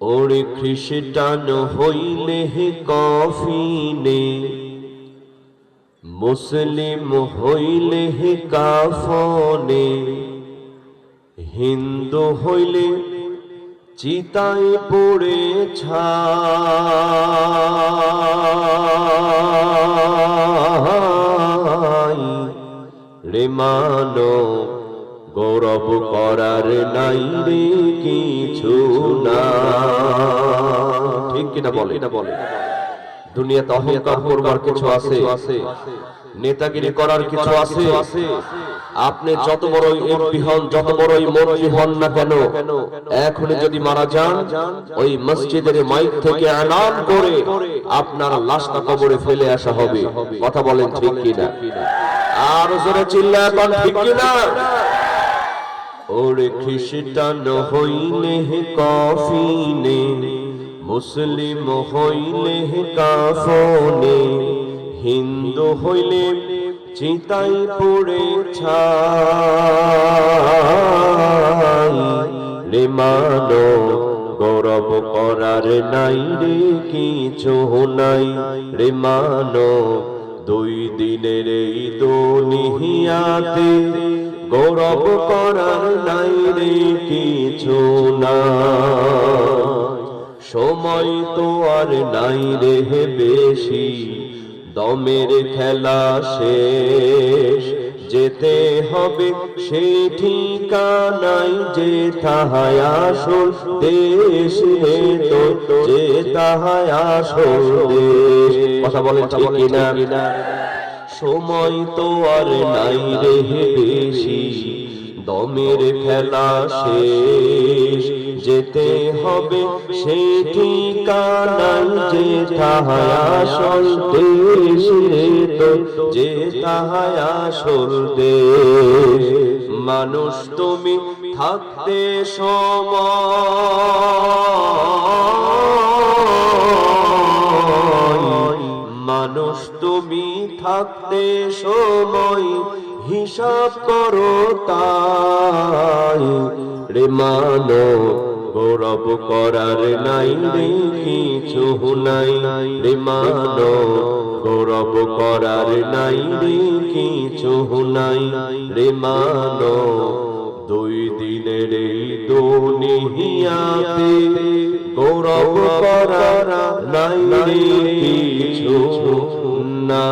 ওরে খ্রিস্টান হইলে কফিনে মুসলিম হইলে কাফনে হিন্দু হইলে চিতায় পড়ে ছাই। রে মানো গৌরব করার নাই রে কিছু না। ঠিক কিনা বলে? না বলে দুনিয়াতে অহংকার করবার কিছু আছে? নেতাগিরি করার কিছু আছে? আপনি যত বড়ই এমপি হন, যত বড়ই মন্ত্রী হন না কেন, এখনই যদি মারা যান, ওই মসজিদের মাইক থেকে এলান করে আপনার লাশটা কবরে ফেলে আসা হবে। কথা বলেন ঠিক কিনা? আর জোরে চিল্লা এখন ঠিক কিনা? ওরে খ্রিস্টান হইলে কফিনে, মুসলিম হইলে কাফনে। হিন্দু হইলে চিতাই পড়ে রে মানো, গৌরব করার নাই রে কিছু নাই। রে মানো, দুই দিনের এই দুনিয়াতে গৌরব করার নাই রে কিছু না সময় তো আর নাই রে বেশি দমের খেলা শেষ। যেতে হবে সে ঠিকানাই যে তাহায় আসল দেশ তো যে তাহায় আসল দেশ। কথা ঠিক কিনা সময় তো আর নাই রে বেশি। দমের খেলা শেষ। যেতে হবে সে ঠিকানাই যে তাহায় আসল দেশ তো, যে তাহায় আসল দেশ। মানুষ তুমি থাকতে সময়। মানুষ, তুমি থাকতে সময় হিসাব করো তাই। রে মানো গৌরব করার নাই কিছু নাই। রে মানো গৌরব করার নাই কিছু নাই। রে মানো দুই দিনের এই দুনিয়াতে গৌরব করার নাই না